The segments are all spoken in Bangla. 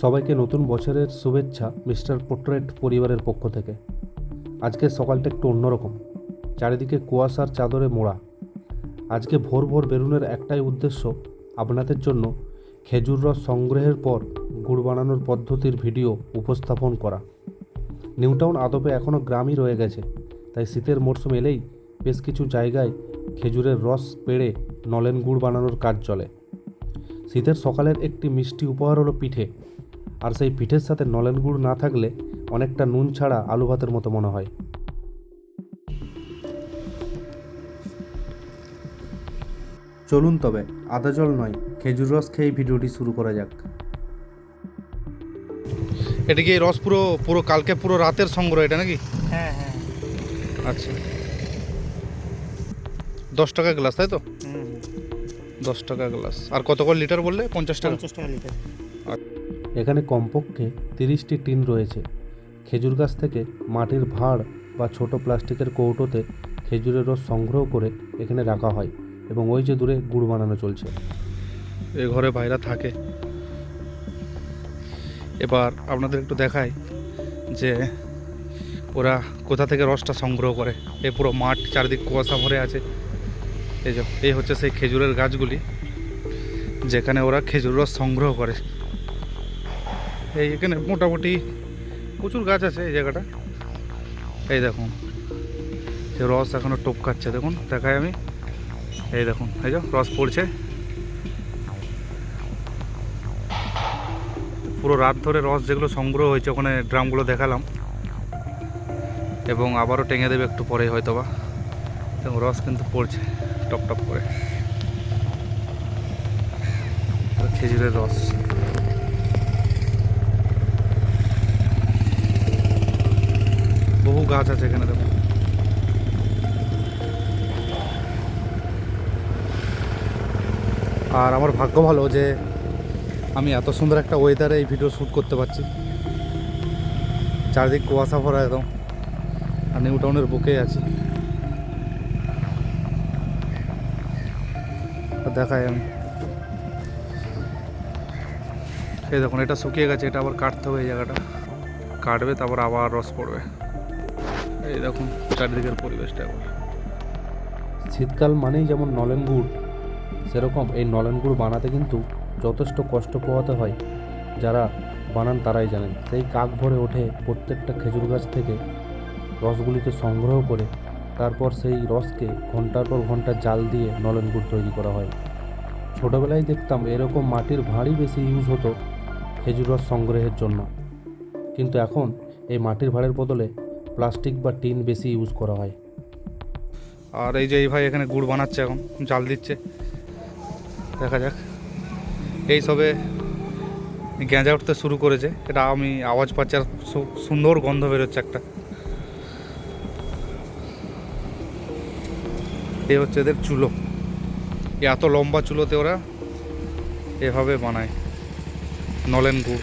সবাইকে নতুন বছরের শুভেচ্ছা মিস্টার পোর্ট্রেট পরিবারের পক্ষ থেকে। আজকের সকালটা একটু অন্যরকম। চারিদিকে কুয়াশার চাদরে মোড়া। আজকে ভোর ভোর বেরুনের একটাই উদ্দেশ্য আপনাদের জন্য খেজুর রস সংগ্রহের পর গুড় বানানোর পদ্ধতির ভিডিও উপস্থাপন করা। নিউটাউন আদপে এখনও গ্রামই রয়ে গেছে, তাই শীতের মরশুম এলেই বেশ কিছু জায়গায় খেজুরের রস পেড়ে নলেন গুড় বানানোর কাজ চলে। শীতের সকালের একটি মিষ্টি উপহার হলো পিঠে। আর সেই পিঠের সাথে নলেন গুড় না থাকলে অনেকটা নুন ছাড়া আলু ভাতের মতো মনে হয়। চলুন তবে আদা জল নয় খেজুর রস খেয়ে ভিডিওটি শুরু করা যাক। এটা কি এই রস পুরো পুরো কালকে পুরো রাতের সংগ্রহ এটা নাকি? হ্যাঁ হ্যাঁ। আচ্ছা। দশ টাকা গ্লাস তাই তো? দশ টাকা গ্লাস। আর কত করে লিটার বললে? পঞ্চাশ টাকা। পঞ্চাশ টাকা লিটার। এখানে কমপক্ষে তিরিশটি টিন রয়েছে। খেজুর গাছ থেকে মাটির ভাঁড় বা ছোট প্লাস্টিকের কৌটোতে খেজুরের রস সংগ্রহ করে এখানে রাখা হয় এবং ওই যে দূরে গুড় বানানো চলছে। এ ঘরে ভাইরা থাকে। এবার আপনাদের একটু দেখাই যে ওরা কোথা থেকে রসটা সংগ্রহ করে। এ পুরো মাঠ চারিদিক কুয়াশা ভরে আছে। এই যে, এই হচ্ছে সেই খেজুরের গাছগুলি, যেখানে ওরা খেজুর রস সংগ্রহ করে। এই এখানে মোটামুটি প্রচুর গাছ আছে এই জায়গাটা। এই দেখুন, যে রস এখনও টপকাচ্ছে দেখুন, দেখাই আমি। এই দেখুন, এই যে রস পড়ছে। পুরো রাত ধরে রস যেগুলো সংগ্রহ হয়েছে, ওখানে ড্রামগুলো দেখালাম। এবং আবারও টেঙে দেবে একটু পরে হয়তো বা এবং রস কিন্তু পড়ছে টপ টপ করে। খেজুরের রস। গাছ আছে এখানে, দেখুন। আর আমার ভাগ্য ভালো যে আমি এত সুন্দর একটা ওয়েদারে এই ভিডিও শ্যুট করতে পারছি। চারদিক কুয়াশা ভরা একদম। আর নিউ টাউনের বুকেই আছি। তো দেখাই আমি। এই দেখুন, এটা শুকিয়ে গেছে, এটা আবার কাটতে হবে এই জায়গাটা। কাটবে, তারপর আবার রস পড়বে। এই দেখুন, চারিদিকের পরিবেশটা শীতকাল মানেই যেমন নলেন গুড় সেরকম এই নলেন গুড় বানাতে কিন্তু যথেষ্ট কষ্ট পোহাতে হয়। যারা বানান তারাই জানেন। সেই কাক ভরে ওঠে প্রত্যেকটা খেজুর গাছ থেকে রসগুলিকে সংগ্রহ করে, তারপর সেই রসকে ঘণ্টার পর ঘণ্টা জাল দিয়ে নলেন গুড় তৈরি করা হয়। ছোটোবেলায় দেখতাম এরকম মাটির ভাঁড়ই বেশি ইউজ হতো খেজুর রস সংগ্রহের জন্য। কিন্তু এখন এই মাটির ভাঁড়ের বদলে প্লাস্টিক বা টিন বেশি ইউজ করা হয়। আর এই যে এই ভাই এখানে গুড় বানাচ্ছে এখন, জাল দিচ্ছে। দেখা যাক। এই সবে গেঁজা উঠতে শুরু করেছে। এটা আমি আওয়াজ পাচ্ছি আর সুন্দর গন্ধ বেরোচ্ছে একটা। এ হচ্ছে এদের চুলো। এত লম্বা চুলোতে ওরা এভাবে বানায়। নলেন গুড়।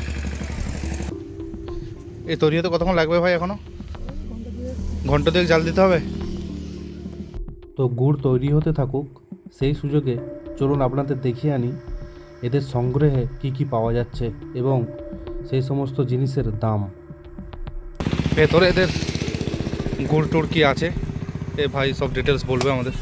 এই তৈরি হতে কতক্ষণ লাগবে ভাই এখনও? ঘণ্টা দুয়েক জাল দিতে হবে। তো গুড় তৈরি হতে থাকুক সেই সুযোগে চলুন আপনাদের দেখিয়ে আনি এদের সংগ্রহে কি কি পাওয়া যাচ্ছে এবং সেই সমস্ত জিনিসের দাম। ভেতরে এদের গুড় টুড় কি আছে? এ ভাই সব ডিটেলস বলবে আমাদের।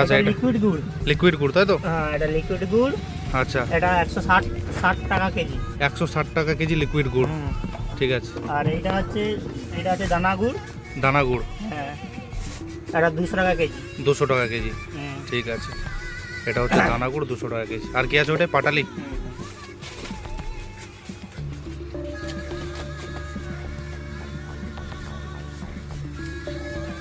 আচ্ছা এটা লিকুইড গুড়। লিকুইড গুড় তাই তো? হ্যাঁ এটা লিকুইড গুড়। আচ্ছা। এটা একশো ষাট ষাট টাকা কেজি। একশো ষাট টাকা কেজি লিকুইড গুড়। ঠিক আছে। আর এইটা হচ্ছে এটা হচ্ছে দানা গুড় দানা গুড় হ্যাঁ। এটা দুশো টাকা কেজি। দুশো টাকা কেজি। ঠিক আছে। এটা হচ্ছে দানা গুড় দুশো টাকা কেজি। আর কি আছে ওটা? পাটালি।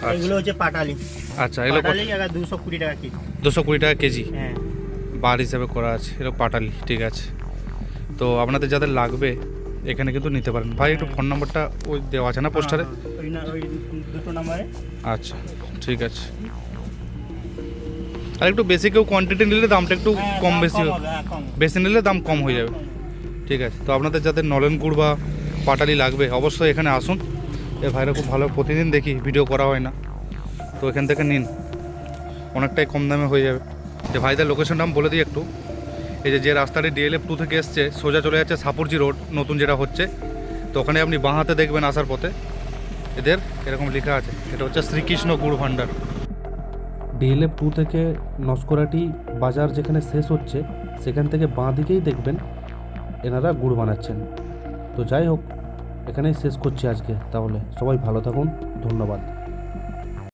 আচ্ছা। এগুলো হচ্ছে পাটালি। আচ্ছা এগুলো পাটালি এটা দুশো কুড়ি টাকা কেজি। দুশো কুড়ি টাকা কেজি? হ্যাঁ। বার হিসাবে করা আছে। এটা পাটালি ঠিক আছে। তো আপনাদের যাদের লাগবে এখানে কিন্তু নিতে পারেন। ভাই একটু ফোন নাম্বারটা ওই দেওয়া আছে না পোস্টারে দুটো নাম্বারে আচ্ছা ঠিক আছে। আর একটু বেশি কেউ কোয়ান্টিটি নিলে দামটা একটু হ্যাঁ, কম বেশি হ্যাঁ। বেশি নিলে দাম কম হয়ে যাবে। ঠিক আছে তো আপনাদের যাদের নলেন গুড় বা পাটালি লাগবে অবশ্যই এখানে আসুন। এ ভাইরা খুব ভালো প্রতিদিন দেখি ভিডিও করা হয় না। তো এখান থেকে নিন। অনেকটাই কম দামে হয়ে যাবে। যে ভাইদের লোকেশনটা আমি বলে দিই একটু। এই যে যে রাস্তাটি ডিএলএফ টু থেকে এসছে, সোজা চলে যাচ্ছে সাপুরজি রোড, নতুন যেটা হচ্ছে। তো ওখানে আপনি বাঁ হাতে দেখবেন আসার পথে। এদের এরকম লেখা আছে এটা হচ্ছে শ্রীকৃষ্ণ গুড় ভাণ্ডার। ডিএলএফ টু থেকে নস্করাটি বাজার যেখানে শেষ হচ্ছে, সেখান থেকে বাঁ দিকেই দেখবেন এনারা গুড় বানাচ্ছেন। তো যাই হোক, এখানেই শেষ করছি আজকে, তাহলে সবাই ভালো থাকুন, ধন্যবাদ।